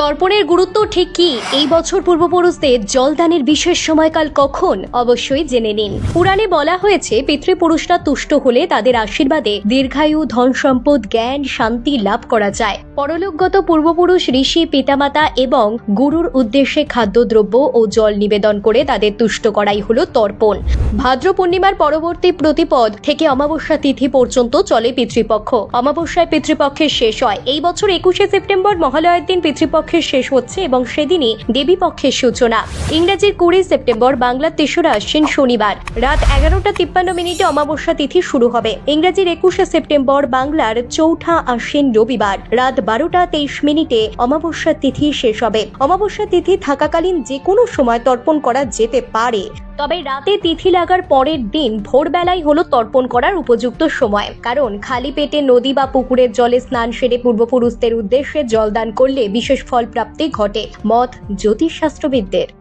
তর্পণের গুরুত্ব ঠিক কি? এই বছর পূর্বপুরুষদের জলদানের বিশেষ সময়কাল কখন? অবশ্যই জেনে নিন। পুরাণে বলা হয়েছে, পিতৃপুরুষরা তুষ্ট হলে তাদের আশীর্বাদে দীর্ঘায়ু ধন সম্পদ জ্ঞান, শান্তি লাভ করা যায়। পরলোকগত পূর্বপুরুষ ঋষি, পিতামাতা এবং গুরুর উদ্দেশ্যে খাদ্যদ্রব্য ও জল নিবেদন করে তাদের তুষ্ট করাই হলো তর্পণ। ভাদ্র পূর্ণিমার পরবর্তী প্রতিপদ থেকে অমাবস্যা তিথি পর্যন্ত চলে পিতৃপক্ষ। অমাবস্যায় পিতৃপক্ষের শেষ হয়। এই বছর একুশে সেপ্টেম্বর মহালয়ের দিন পিতৃপক্ষের শেষ হচ্ছে এবং সেদিনই দেবী পক্ষের সূচনা। ইংরেজির কুড়ি সেপ্টেম্বর বাংলার তেসরা আশ্বিন শনিবার। রাত এগারোটা তিপ্পান্ন মিনিটে অমাবস্যা তিথি শুরু হবে। ইংরেজির একুশে সেপ্টেম্বর বাংলার চৌঠা আশ্বিন রবিবার। রাত বারোটা তেইশ মিনিটে অমাবস্যা তিথি শেষ হবে। অমাবস্যা তিথি থাকাকালীন যে কোনো সময় তর্পণ করা যেতে পারে। তবে রাতে তিথি লাগার পরের দিন ভোরবেলায় হলো তর্পণ করার উপযুক্ত সময়। কারণ খালি পেটে নদী বা পুকুরের জলে স্নান সেরে পূর্বপুরুষদের উদ্দেশ্যে জলদান করলে বিশেষ ফল প্রাপ্তি ঘটে। মত জ্যোতিষশাস্ত্রবিদদের।